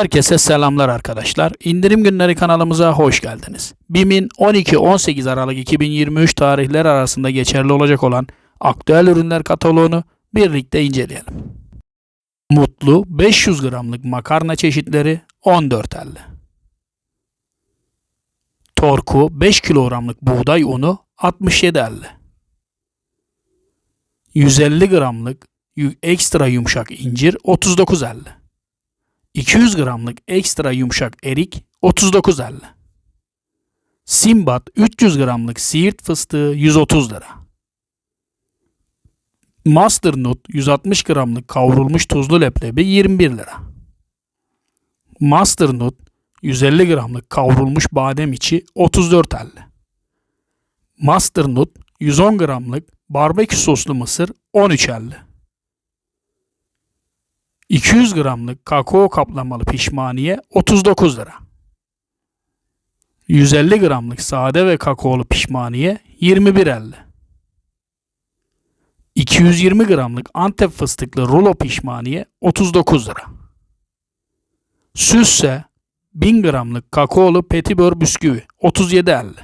Herkese selamlar arkadaşlar. İndirim günleri kanalımıza hoş geldiniz. BİM'in 12-18 Aralık 2023 tarihleri arasında geçerli olacak olan aktüel ürünler kataloğunu birlikte inceleyelim. Mutlu 500 gramlık makarna çeşitleri 14.50. Torku 5 kilogramlık buğday unu 67.50. 150 gramlık ekstra yumuşak incir 39.50. 200 gramlık ekstra yumuşak erik 39.50. Simbat 300 gramlık siirt fıstığı 130 lira. Masternut 160 gramlık kavrulmuş tuzlu leblebi 21 lira. Masternut 150 gramlık kavrulmuş badem içi 34.50. Masternut 110 gramlık barbekü soslu mısır 13.50. 200 gramlık kakao kaplamalı pişmaniye 39 lira. 150 gramlık sade ve kakaolu pişmaniye 21.50. 220 gramlık Antep fıstıklı rulo pişmaniye 39 lira. Süsse 1000 gramlık kakaolu petibör bisküvi 37.50.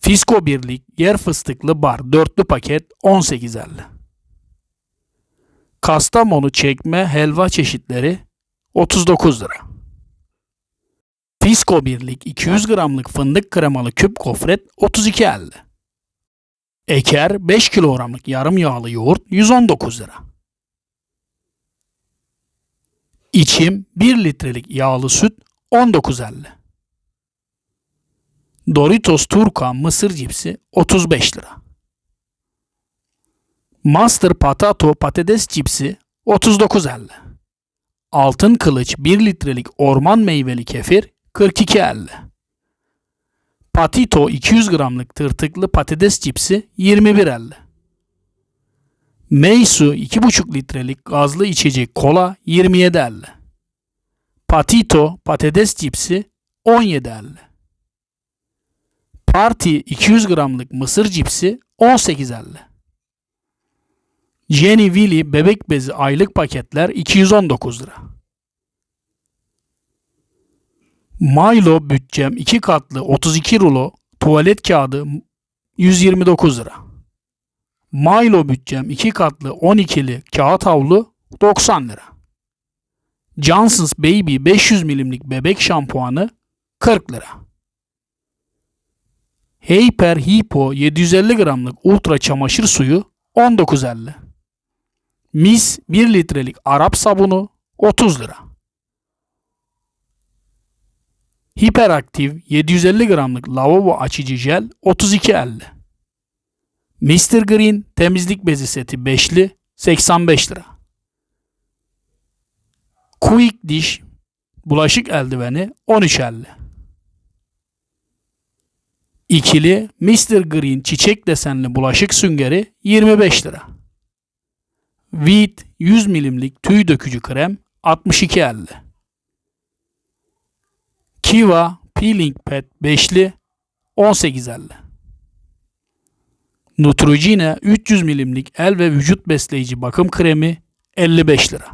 Fisko birlik yer fıstıklı bar dörtlü paket 18.50. Kastamonu çekme helva çeşitleri 39 lira. Fisko birlik 200 gramlık fındık kremalı küp gofret 32.50. Eker 5 kilogramlık yarım yağlı yoğurt 119 lira. İçim 1 litrelik yağlı süt 19.50. Doritos Turka mısır cipsi 35 lira. Master Patato patates cipsi 39.50. Altın kılıç 1 litrelik orman meyveli kefir 42.50. Patito 200 gramlık tırtıklı patates cipsi 21.50. Meysu 2,5 litrelik gazlı içecek kola 27.50. Patito patates cipsi 17.50. Party 200 gramlık mısır cipsi 18.50. Jenny Willy bebek bezi aylık paketler 219 lira. Milo bütçem 2 katlı 32 rulo tuvalet kağıdı 129 lira. Milo bütçem 2 katlı 12'li kağıt havlu 90 lira. Johnson's Baby 500 milimlik bebek şampuanı 40 lira. Hyper Hippo 750 gramlık ultra çamaşır suyu 19.50. Mis 1 litrelik Arap sabunu 30 lira. Hiperaktif 750 gramlık lavabo açıcı jel 32.50. Mr. Green temizlik bezi seti 5'li 85 lira. Quick Dish bulaşık eldiveni 13.50. İkili Mr. Green çiçek desenli bulaşık süngeri 25 lira. Veet 100 milimlik tüy dökücü krem 62.50. Kiva Peeling Pad 5'li 18.50. Neutrogena 300 milimlik el ve vücut besleyici bakım kremi 55 lira.